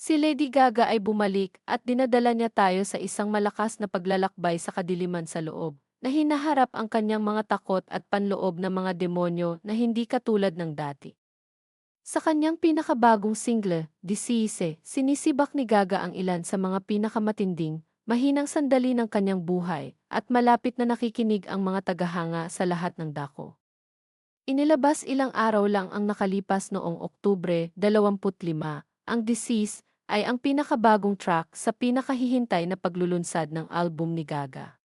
Si Lady Gaga ay bumalik at dinadala niya tayo sa isang malakas na paglalakbay sa kadiliman sa loob, na hinaharap ang kanyang mga takot at panloob na mga demonyo na hindi katulad ng dati. Sa kanyang pinakabagong single, Disease, sinisibak ni Gaga ang ilan sa mga pinakamatinding, mahinang sandali ng kanyang buhay, at malapit na nakikinig ang mga tagahanga sa lahat ng dako. Inilabas ilang araw lang ang nakalipas noong Oktubre 25, ang Disease ay ang pinakabagong track sa pinakahihintay na paglulunsad ng album ni Gaga.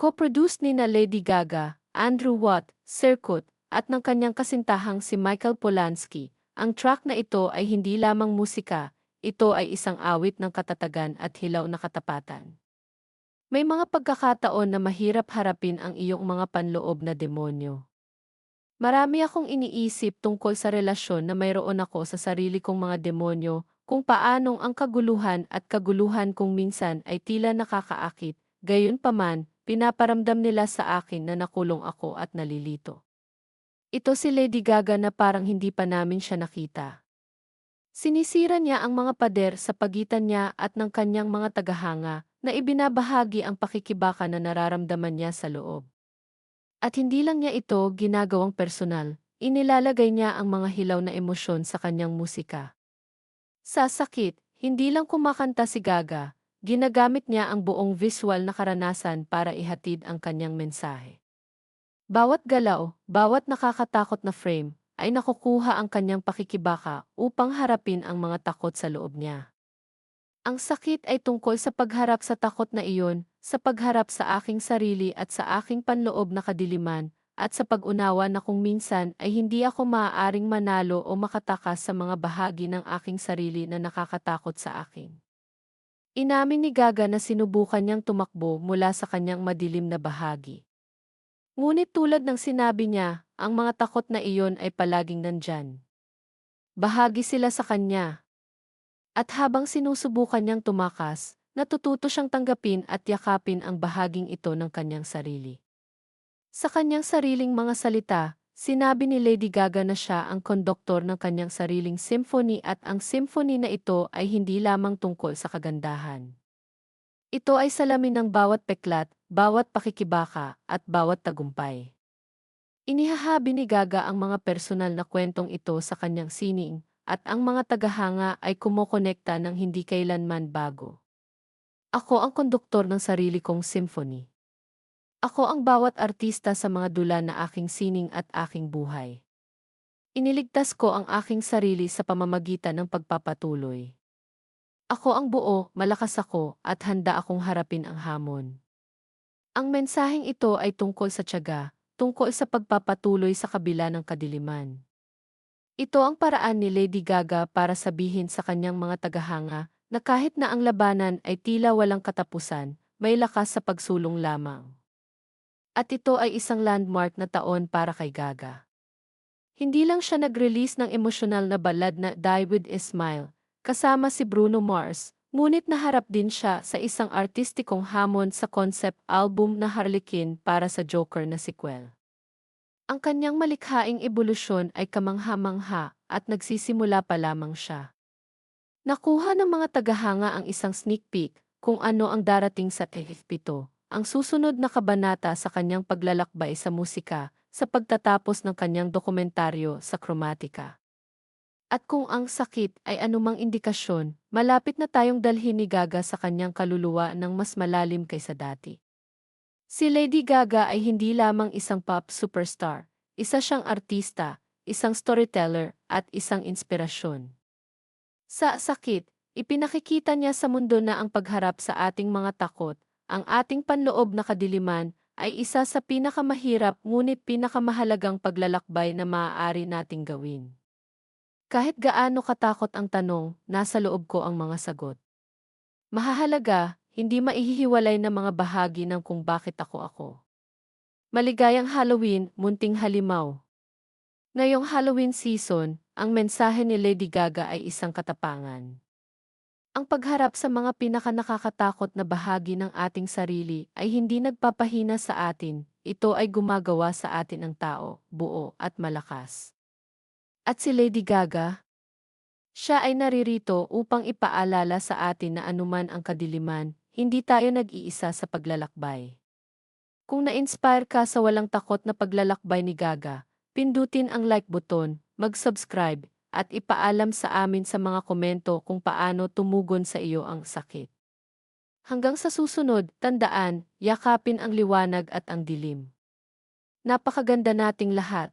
Co-produced ni na Lady Gaga, Andrew Watt, Circuit, at ng kanyang kasintahang si Michael Polanski, ang track na ito ay hindi lamang musika, ito ay isang awit ng katatagan at hilaw na katapatan. May mga pagkakataon na mahirap harapin ang iyong mga panloob na demonyo. Marami akong iniisip tungkol sa relasyon na mayroon ako sa sarili kong mga demonyo kung paanong ang kaguluhan at kaguluhan kung minsan ay tila nakakaakit, gayon paman, pinaparamdam nila sa akin na nakulong ako at nalilito. Ito si Lady Gaga na parang hindi pa namin siya nakita. Sinisira niya ang mga pader sa pagitan niya at ng kanyang mga tagahanga na ibinabahagi ang pakikibaka na nararamdaman niya sa loob. At hindi lang niya ito ginagawang personal, inilalagay niya ang mga hilaw na emosyon sa kanyang musika. Sa sakit, hindi lang kumakanta si Gaga, ginagamit niya ang buong visual na karanasan para ihatid ang kanyang mensahe. Bawat galaw, bawat nakakatakot na frame, ay nakukuha ang kanyang pakikibaka upang harapin ang mga takot sa loob niya. Ang sakit ay tungkol sa pagharap sa takot na iyon, sa pagharap sa aking sarili at sa aking panloob na kadiliman, at sa pag-unawa na kung minsan ay hindi ako maaaring manalo o makatakas sa mga bahagi ng aking sarili na nakakatakot sa akin. Inamin ni Gaga na sinubukan niyang tumakbo mula sa kanyang madilim na bahagi. Ngunit tulad ng sinabi niya, ang mga takot na iyon ay palaging nandyan. Bahagi sila sa kanya. At habang sinusubukan niyang tumakas, natututo siyang tanggapin at yakapin ang bahaging ito ng kanyang sarili. Sa kanyang sariling mga salita, sinabi ni Lady Gaga na siya ang konduktor ng kanyang sariling symphony at ang symphony na ito ay hindi lamang tungkol sa kagandahan. Ito ay salamin ng bawat peklat, bawat pakikibaka, at bawat tagumpay. Inihahabi ni Gaga ang mga personal na kwentong ito sa kanyang sining, at ang mga tagahanga ay kumokonekta ng hindi kailanman bago. Ako ang konduktor ng sarili kong symphony. Ako ang bawat artista sa mga dula na aking sining at aking buhay. Iniligtas ko ang aking sarili sa pamamagitan ng pagpapatuloy. Ako ang buo, malakas ako, at handa akong harapin ang hamon. Ang mensaheng ito ay tungkol sa tiyaga, tungkol sa pagpapatuloy sa kabila ng kadiliman. Ito ang paraan ni Lady Gaga para sabihin sa kanyang mga tagahanga na kahit na ang labanan ay tila walang katapusan, may lakas sa pagsulong lamang. At ito ay isang landmark na taon para kay Gaga. Hindi lang siya nag-release ng emosyonal na ballad na Die With a Smile, kasama si Bruno Mars, ngunit naharap din siya sa isang artistikong hamon sa concept album na Harlequin para sa Joker na sequel. Ang kanyang malikhaing ebolusyon ay kamangha-mangha at nagsisimula pa lamang siya. Nakuha ng mga tagahanga ang isang sneak peek kung ano ang darating sa TF7 ang susunod na kabanata sa kanyang paglalakbay sa musika sa pagtatapos ng kanyang dokumentaryo sa Chromatica. At kung ang sakit ay anumang indikasyon, malapit na tayong dalhin ni Gaga sa kanyang kaluluwa ng mas malalim kaysa dati. Si Lady Gaga ay hindi lamang isang pop superstar, isa siyang artista, isang storyteller, at isang inspirasyon. Sa sakit, ipinakikita niya sa mundo na ang pagharap sa ating mga takot, ang ating panloob na kadiliman ay isa sa pinakamahirap ngunit pinakamahalagang paglalakbay na maaari nating gawin. Kahit gaano katakot ang tanong, nasa loob ko ang mga sagot. Mahahalaga, hindi maihihiwalay na mga bahagi ng kung bakit ako ako. Maligayang Halloween, munting halimaw. Ngayong Halloween season, ang mensahe ni Lady Gaga ay isang katapangan. Ang pagharap sa mga pinakanakakatakot na bahagi ng ating sarili ay hindi nagpapahina sa atin, ito ay gumagawa sa atin ang tao, buo at malakas. At si Lady Gaga, Siya ay naririto upang ipaalala sa atin na anuman ang kadiliman, hindi tayo nag-iisa sa paglalakbay. Kung na-inspire ka sa walang takot na paglalakbay ni Gaga, pindutin ang like button, mag-subscribe, at ipaalam sa amin sa mga komento kung paano tumugon sa iyo ang sakit. Hanggang sa susunod, tandaan, yakapin ang liwanag at ang dilim. Napakaganda nating lahat.